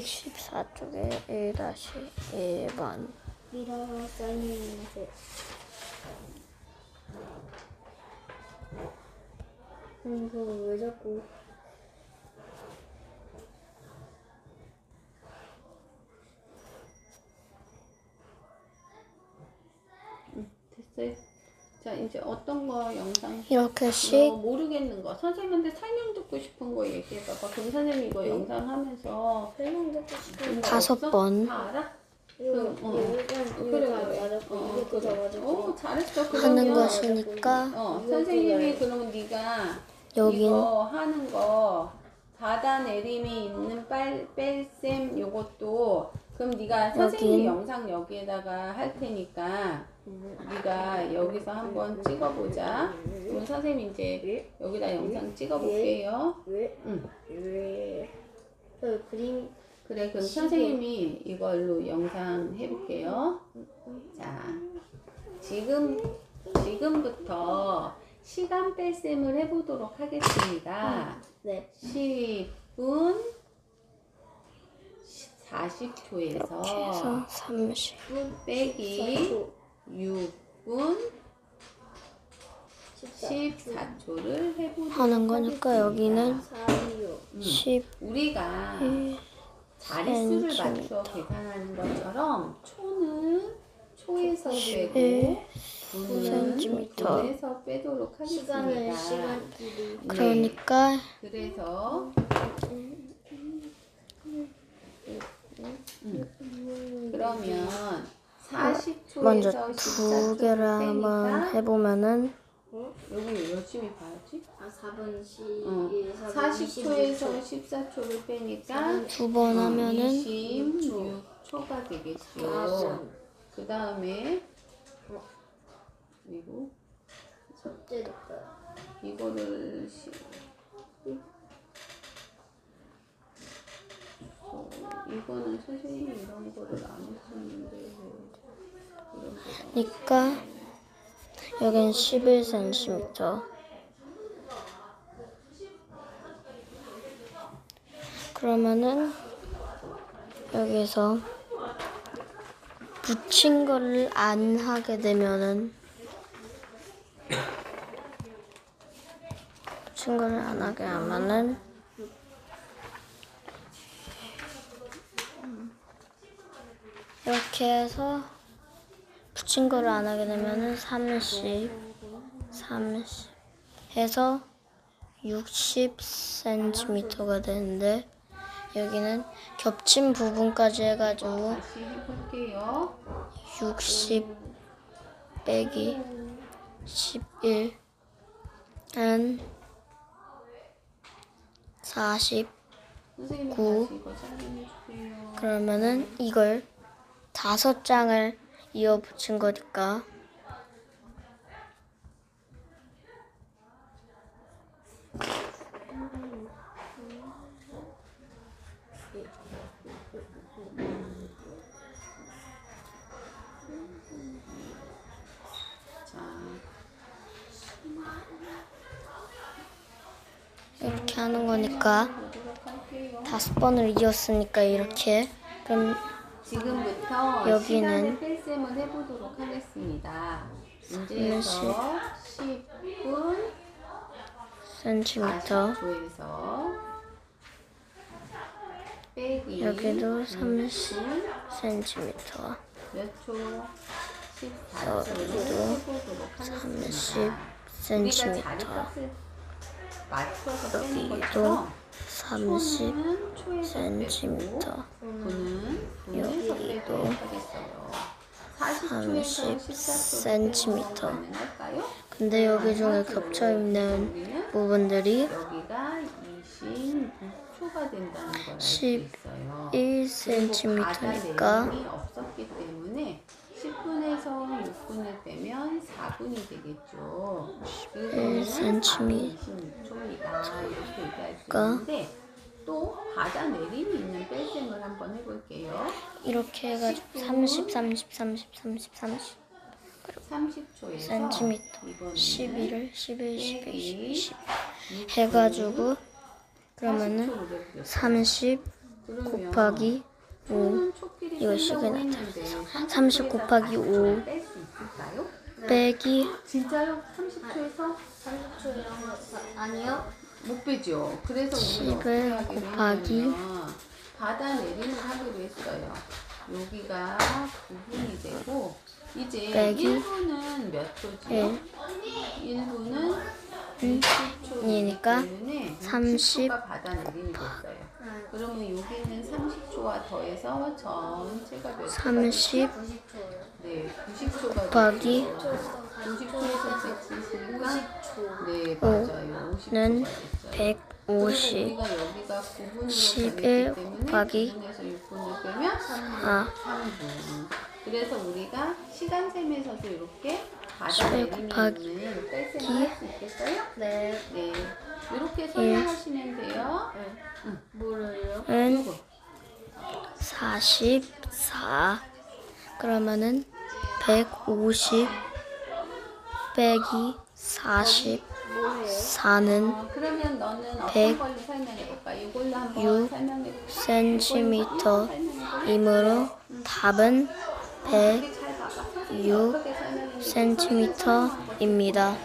114쪽에 1-1번. 미라와 사인이세 음, 이거 왜 자꾸. 됐어요. 자 이제 어떤 거 영상 이렇게씩 너 모르겠는 거 선생님한테 설명 듣고 싶은 거 얘기해봐봐. 그럼 선생님 이거 영상 하면서 설명 듣고 싶은 거 다섯 없어? 번. 다 알아? 이거 어. 이거 그래 다 그래. 맞았고 어, 그래. 맞았고 어 잘했어. 하는 그러면 것이니까 어 선생님이 다- 그러면 네가 여긴 이거 하는 거 바다 내림이 있는 빨 뺄셈 요것도 그럼 네가 선생님이 여긴- 영상 여기에다가 할 테니까 네가 여기서 한번 찍어보자. 그럼 선생님 이제 여기다 영상 찍어볼게요. 왜? 응. 왜? 저 그림 그래 그럼 선생님이 이걸로 영상 해볼게요. 자 지금 지금부터 시간 뺄셈을 해보도록 하겠습니다. 네 10분 40초에서 해서 30 빼기 6분 14 14초를 해보도록 하는 거니까 여기는 4이요 10 우리가 일 자릿수를. 맞춰 계산하는 것처럼 초는 초에서 일 빼고 분은 센티미터. 분에서 빼도록 시간을 하겠습니다. 시간끼리 네. 그러니까 그래서 그러면 40초에서 먼저 14초 두 개를 한번 해보면은 여기 열심히 봐야지. 아 4분 10 어. 40초에서 14초를 빼니까 두 번 하면은 26초가 되겠죠. 그 다음에 그리고 삭제됐다 이거를 시- 어, 이거는 선생님이 이런 거를 안 했었는데 왜 이런 그러니까 여긴 11cm 그러면은 여기서 붙인 거를 안 하게 되면은 붙인 거를 안 하게 하면은 이렇게 해서 붙인 거를 안 하게 되면은 30, 30 해서 60cm가 되는데 여기는 겹친 부분까지 해가지고 다시 해볼게요. 60 빼기 11은40 선생님이 구. 다시 이거 설명해 주세요. 그러면은 이걸 다섯 장을 이어 붙인 거니까 자, 이렇게 하는 거니까. 다섯 번을 이었으니까 이렇게 그럼 지금부터 여기는 뺄셈을 해보도록 하겠습니다. 문제에서 10분 센티미터 40초에서 빼기 여기도 6분 30 센티미터 몇 초? 여기도 14초를 해보도록 하겠습니다. 30 우리가 센티미터 여기도 것처럼 30 초는 초에서 센티미터 빼고 분은 분에서 여기도 빼도록 하겠어요. 30 40초에서 14초로 센티미터. 할까요? 근데 여기 중에 겹쳐 있는 여기는 부분들이 여기가 26초가 된다는 걸알수11 있어요. 1cm니까 내용이 없었기 때문에 10분에서 6분을 빼면 4분이 되겠죠. 1cm. 26초입니다. 이렇게 얘기할 수 그러니까 있는데 또 바다 내림이 있는 뺄셈을 한번 해볼게요. 이렇게 해가지고 30 30 30 30 30 30초에서 센티미터 이번에는 11을 11 11 빼기 10 해가지고 그러면은 40초를 30 그러면 곱하기 5 손은 촉길이 이거 식은 했는데 30 곱하기 5 뺄수 있을까요? 빼기 진짜요? 30초에서 30초요? 아니요. 못 빼죠. 그래서 우리는 10을 어떻게 하기로 곱하기 했냐면 받아 내림을 하기로 했어요. 여기가 9분이 되고 이제 빼기 1분은 몇 초죠? 1 1분은 음, 60초이기 이니까 때문에 30 60초가 받아 내림이 됐어요. 그러면 여기는 30초와 더해서 전체가 몇 초가 30 90초요. 네, 90초가 곱하기 90초에서 섹스니까 90초. 네, 맞아요. 50초가 는 됐어요. 150 우리가 여기가 9분으로 11 정했기 곱하기 때문에 9분에서 6분을 빼면 4 3분. 그래서 우리가 시간 셈에서도 이렇게 받아 11 내림이 곱하기 있는 뺄셈을 할수 있겠어요? 네. 네. 이렇게 설명하시면 돼요. 뭐를요? 은 이거. 44 그러면은 150 빼기 44는 어, 그러면 너는 어떤 백 걸로 설명해 볼까? 이걸로 한번 육 설명해 볼까? 센티미터 이므로 답은? 잘 봐봐. 106 어떻게 설명했는지 센티미터입니다.